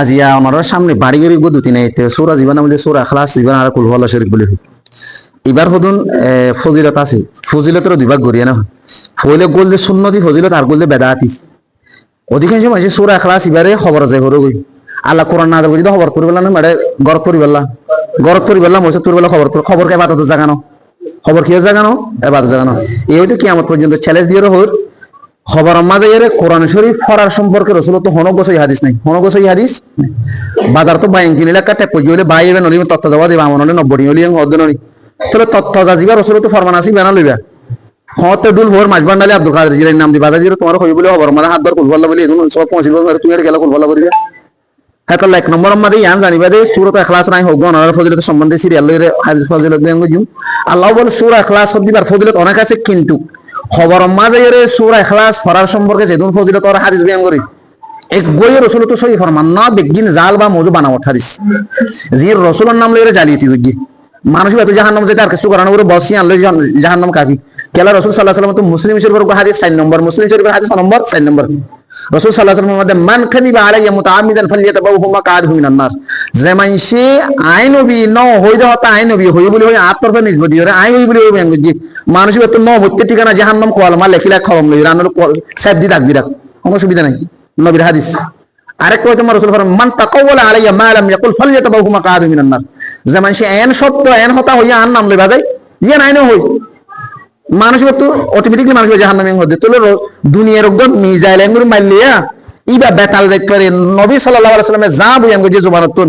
আজিয়া ওনার সামনে বাড়ি গড়ি গো দুটি নাই সুরা জীবন বলে সুরা খালাস জীবন আর কুল ভালো শরীফ বলে এবার হদুন ফজিলত আছে। ফজিলতের দুইভাগ গড়িয়া না ফইলে গোল যে সুন্নতি, ফজিলত আর গোল যে বেদাতি অধিকাংশ মানুষ সুরা খালাস এবারে খবর যায় হরো গই আল্লাহ কোরআন না যদি খবর করি পেলাম মানে গরত করি পেলাম গরত করি পেলাম মসজিদ করি পেলাম খবর খবর কে বাতাতো জাগানো? খবর কিয় জাগানো? এবার জাগানো। এই হয়তো কি আমার পর্যন্ত চ্যালেঞ্জ দিয়ে হর খবর মাঝে এর কোরআন শরীফ ফরার সম্পর্কে রসুল তো হনক বছর হাদিস নাই। হনক বছর হাদিস বাজার তো বাইন কিনিলে একটা টেপ হলে বাই এবে নলি তত্ত্ব যাওয়া দিবা আমার নলে নব্বই হলি হদ ননি তাহলে তত্ত্ব যা যাবা রসুল তো ফরমান আসি বেনা লইবা। হতে ডুল ভোর মাছ বান্ডালে আব্দুল কাদের জিলার নাম দিবা। জিরো তোমার হই বলে খবর। মানে হাতবার কুল ভাল্লা বলে সব পৌঁছিব তুমি আর গেলা কুল ভাল্লা করিবা হ্যাঁ এক নম্বর মধ্যে ইয়ান জানিবা দে, সুরত এখলাস নাই হোক গণার ফজিলত সম্বন্ধে সিরিয়াল লইরে হাদিস ফজিলত জুম আল্লাহ বলে সুরা এখলাস দিবার ফজিলত অনেক আছে, কিন্তু খবর মাঝে সুরা এখলাস ফরার সম্পর্কে যেদিন ফজিলত আর হাদিস বেঙ্গ করি এক বই রসুল তো সহি ফরমান না বেগিন জাল বা মজু বানাও হাদিস জি রসুলের নাম লইরে জালিয়াতি হইগি মানুষ জাহান নাম যেটা আর কিছু করানো করে বসি আনলে জাহান নাম কাফি। কেলা রসুল সাল্লাহ সাল্লাম তো মুসলিম শরীফের হাদিস চার নম্বর মুসলিম শরীফের হাদিস নম্বর চার নম্বর রসুল সাল্লাহ সাল্লামের মধ্যে, মান খাদিবা আলাইয়া মুতাআমিদান ফালিয়াতাবাউ হুমা মিনান নার। যে মানসি আই নবী ন হই দেওয়া তা আই হই বলি হই আত্মর ফে নিসবতি হরে আই মা লেখিলা খবম লই রানল সাহেব দি দাগ দি কোনো সুবিধা নাই। নবীর হাদিস। আরেক কয় তোমার রসুল ফরমান মান তাকাওয়ালা আলাইয়া মা লাম ইয়াকুল ফালিয়াতাবাউ হুমা কাদহু মিনান নার। মানসি এন সত্য, এন হতা হইয়া আন নাম লই বাজাই ইয়ে নাই ন হই। মানুষ তো অটোমেটিকলি মানুষ জাহান নামে হতে তোলে দুনিয়ার একদম মিজাইল এঙ্গুর মারলিয়া ইবা বেতাল দেখতে পারে, নবী সাল্লাহ সাল্লামে যা এঙ্গুর যে জবানতুন।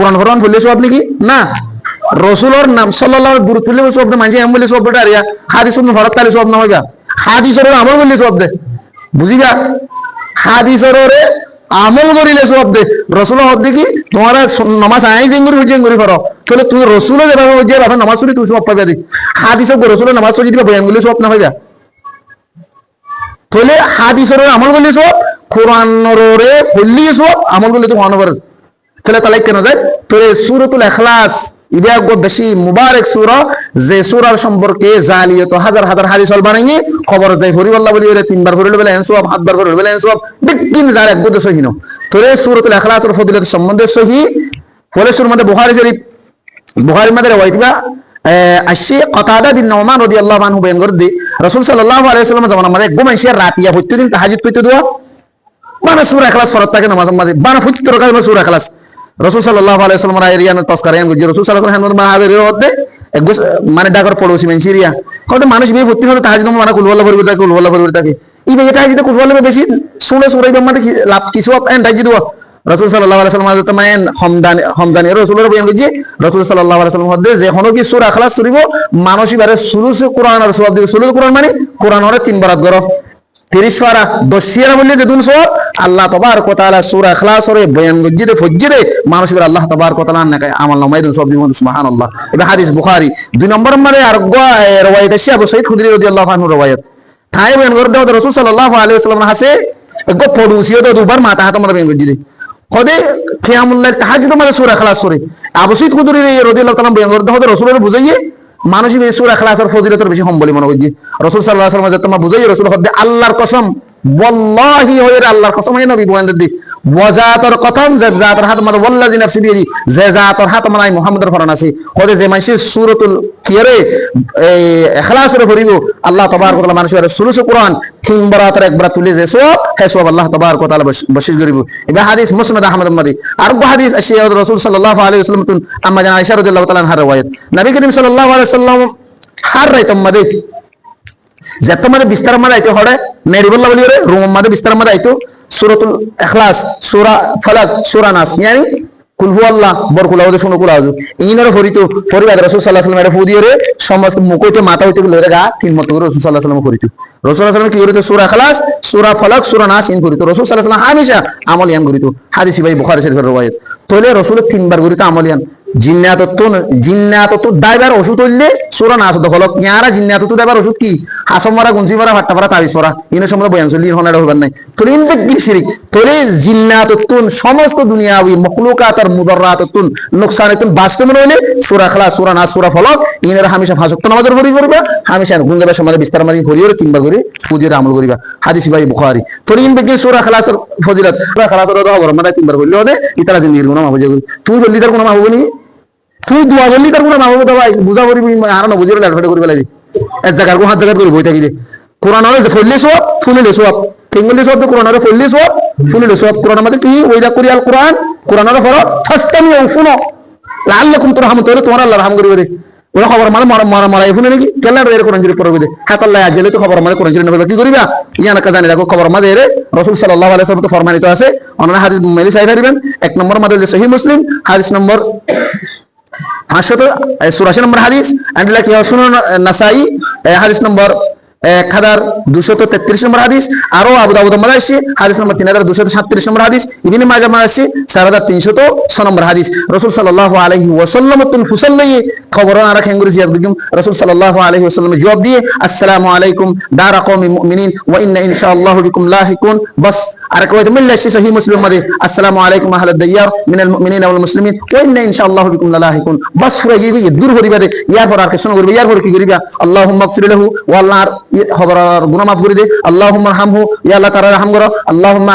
কোরআন ফরমান বললে সব নাকি না। রসুলর নাম সাল্লাহ গুরু তুললে সব মাঝে এম বলে সব আরিয়া হাদিস ভরত তালে সব না হইবা হাদিসর আমল বললে সব দে। বুঝিবা হাদিসর আমল করিলে সব দে। রসুল হদ কি তোমার নমাজ আই জেঙ্গুরি জেঙ্গুরি করো তাহলে তুমি রসুল যেভাবে যে বাবা নামাজ পড়ি তুমি সব পাবে হাদিস রসুলের নামাজ পড়ি দিবা, বয়ান বলে সব না হইবা তাহলে হাদিসর আমল করলে সব, কোরআনরে ফুললি সব আমল করলে তো মনে করে তাহলে তাহলে কেন যায়? তোরে সুরতুল এখলাস বেশি মুবারক সূরা, যে সূরার সম্পর্কে জালিয়াত হাজার হাজার হাদিস বানাইনি খবর যাই আল্লাহ বলি ওরে তিনবার ফরিলে বলে এন সব হাতবার ফরিলে বলে এন সব বিকিন যার এক গুদ সহিন তোরে সূরাতুল এখলাসের ফজিলত সম্বন্ধে সহি, ফলে সুর মধ্যে বুখারী শরীফ, বুখারীর মধ্যে রওয়াইতবা আশি কতাদা বিন নোমান রাদিয়াল্লাহু আনহু বয়ান করে দি রাসূল সাল্লাল্লাহু আলাইহি ওয়াসাল্লাম জামানা মধ্যে এক গোমাইশিয়া রাতিয়া প্রতিদিন তাহাজ্জুদ পড়তে দোয়া, বানা সূরা ইখলাস ফরত থাকে, নামাজ মাঝে বানা ফুত্তর কাজ সূরা ইখলাস। রাসূল সাল্লাল্লাহু আলাইহি ওয়াসাল্লাম রাইয়ান তসকার ইয়ান গুজি রাসূল আলাইহি ওয়াসাল্লাম হাদের হতে মানে ডাকর পড়োসি মেন সিরিয়া কত মানুষ বিয়ে ভর্তি হতে তাহাজ্জুদ মানে কুলওয়াল্লাহ পড়বে থাকে, কুলওয়াল্লাহ পড়বে থাকে। ইবে এটা যদি কুলওয়াল্লাহ বেশি, শুনে সুরাই বাম্মাতে লাভ? কিছু এন তাই দিও রাসূল সাল্লাল্লাহু আলাইহি ওয়াসাল্লাম তো মায়েন হমদানি হমদানি রাসূলের বয়ান গুজি রাসূল সাল্লাল্লাহু আলাইহি ওয়াসাল্লাম হদে যে হনো কি সূরা ইখলাস সুরিব মানুষই বারে সুলুসে কোরআন আর সওয়াব দিবে। সুলুস কোরআন মানে কোরআন হরে তিনবার গরো তিরিশ পারা দশিয়ারা বললে যে দুন আল্লাহ তবার কোতালা সুরা ইখলাস রে বয়ান গজ্জিদে, ফজ্জিদে মানুষ বলে আল্লাহ তবার কোতালা না কায় আমল নামাই দুন সব দিবন সুবহানাল্লাহ। এটা হাদিস বুখারী, দুই নম্বর মানে আর রওয়ায়াত আছে আবু সাইদ খুদরি রাদিয়াল্লাহু আনহু রওয়ায়াত। ঠাই বয়ান করে দেওয়া রাসূল সাল্লাল্লাহু আলাইহি ওয়াসাল্লাম হাসে গো পড়ুসিও তো দুবার মাথা হাত মারা বয়ান গজ্জিদে। হদে খিয়ামুল্লাহ তাহাজ্জুদ মানে সূরা ইখলাস করে আবু সাইদ খুদরি রাদিয়াল্লাহু তাআলা বয়ান করে দেওয়া রাসূলের বুঝাইয়ে মানুষ সুরা খেলাসের ফজিলতর বেশি হম বলে মনে করি। রসুল সাল্লাহ তোমার বুঝাই রসুল হদ্দে আল্লাহর কসম, বল্লাহি হয়ে আল্লাহর কসম হয় নবী, বয়ান দি। ওয়াজাতর কথম যে জাতর হাত মার ওয়াল্লাজি নাফসি বিহি যে হাত মারাই মুহাম্মদের ফরান আছে যে সূরাতুল কিরে এই ইখলাসের আল্লাহ তাবারক ওয়া তাআলা মানুষের সুরুস কোরআন, তিন বরাতর একবার তুলে যে সব আল্লাহ তাবারক ওয়া তাআলা বশির করিব। এটা হাদিস মুসনাদ আহমদ মাদি আর হাদিস আশিয়া রাসূল সাল্লাল্লাহু আলাইহি ওয়াসাল্লাম তুন, আম্মা জানা আয়েশা রাদিয়াল্লাহু তাআলা আনহা riwayat নবী করিম সাল্লাল্লাহু আলাইহি হার মাদি যেত মাঝে বিস্তার মাঝে আইতো হড়ে নেরিবল্লা বলি রুম মাঝে বিস্তার মাঝে আইতো। সুরাতুল ইখলাস, সূরা ফালাক, সূরা নাস, ইয়ানি আল্লাহ বর কুলা হতে শুনো কুলা ফরিত ফরিবাদ রসুল সাল্লাহ ফুদিয়ে রে, সমস্ত মুখইতে মাথা হইতে গা, তিন মত করে রসুল সাল্লাহ সাল্লাম করিত। রসুল সাল্লাম কি করিত? সুরা খালাস সুরা ফলাক, সুরা নাস ইন করিত। রসুল সাল্লাহ সাল্লাম হামেশা আমল ইয়ান করিত। হাদিসি ভাই বুখারী শরীফের রওয়ায়াত। তলে রসুলের তিনবার করিত আমল ইয়ান। জিন্নাতত্ব জিন্নাতত্ব দাইবার ওষুধ হইলে সুরা হনাড়া হইবার নাই। তোলে ইন বেগির শিরিক। তোলে জিন্নাতত্তুন সমস্ত দুনিয়াবি মখলুকাত আর মুদররাতত্তুন নুকসানাতুন বাস্তব মনে হইলে সূরা খালাস সূরা নাস সূরা ফলক ইনের হামেশা ফাঁসক্ত নামাজের ভরি করবা হামেশা গুনজাবের সময় বিস্তার মারি ভরি করে তিনবার করে পুজির আমল করিবা। হাদিস ভাই বুখারী। তোলে ইন বেগির সূরা খালাসের ফজিলত। সূরা খালাসের ইতারা জিন্দিগির গুনাহ হয়ে তুই বললি তার গুনাহ মাফ হবে নি তুই দোয়া করলি তার কোনো মাহবুব ভাই? বুঝা করিবি আর না বুঝিলে লেট করিবে লাগি এক জায়গার কোন হাত জায়গা করে বই থাকি দে কোরআন হলে ফললে সব শুনিলে সব কেঙ্গলি সব কোরআন হলে ফললে সব শুনিলে সব কোরআন মধ্যে কি? ওইদা করি আল কোরআন কোরআন হলে ফরক ফাস্তামি ও শুনো লাল্লাকুম তোর হামত হলে তোমার আল্লাহ রাহাম করিবে দে। ওরা খবর মানে মারা মারা মারা শুনে নাকি? কেলা রে কোরআন জুড়ে পড়বে হাত আল্লাহ আজলে তো খবর মানে কোরআন নেবে কি করিবা ইয়ানা কাজানি রাখো খবর মাঝে রে রাসূল সাল্লাল্লাহু আলাইহি ওয়াসাল্লাম তো ফরমানিত আছে অন্য হাদিস মেলি সাহেব এক নম্বর মাদে সহিহ মুসলিম হাদিস নম্বর পাঁচশত চুরাশি নম্বর হাদিস অ্যান্ড কি হসুন নাসাই হাদিস নম্বর এক হাজার দুশত তেত্রিশ নম্বর হাদিস আরও আবু দাবুদ মালাইসি হাদিস নম্বর তিন হাজার দুশত সাতত্রিশ নম্বর হাদিস, ইবিন মাজা মালাইসি চার হাজার তিনশত ছ নম্বর হাদিস। রসুল সাল্লাহ আলহি ওসাল্লাম তুন ফুসাল্লাই খবর আর খেঙ্গুরি জিয়াদ বিকুম রসুল সাল্লাহ আলহি ওয়াসাল্লাম জবাব দিয়ে, আসসালামু আলাইকুম দারা কওমি মুমিনিন ওয়া ইন্না ইনশাআল্লাহু বিকুম লাহিকুন। বাস আর কয় মিল লাশি সহিহ মুসলিম মাদে আসসালামু আলাইকুম আহলাদ দিয়ার মিনাল মুমিনিনা ওয়াল মুসলিমিন ওয়া ইন্না ইনশাআল্লাহু বিকুম লাহিকুন। বাস ফুরা গিয়ে গিয়ে দূর করিবা দে, ইয়ার পর আর কিছু করবে, ইয়ার পর কি করিবা? আল্লাহুম্মা গফির লাহু ওয়া আল্লাহর খবর গুনাহ মাফ করে দে, আল্লাহুম্মা রহমহু ইয়া আল্লাহ তাআলা রহম করো, আল্লাহুম্মা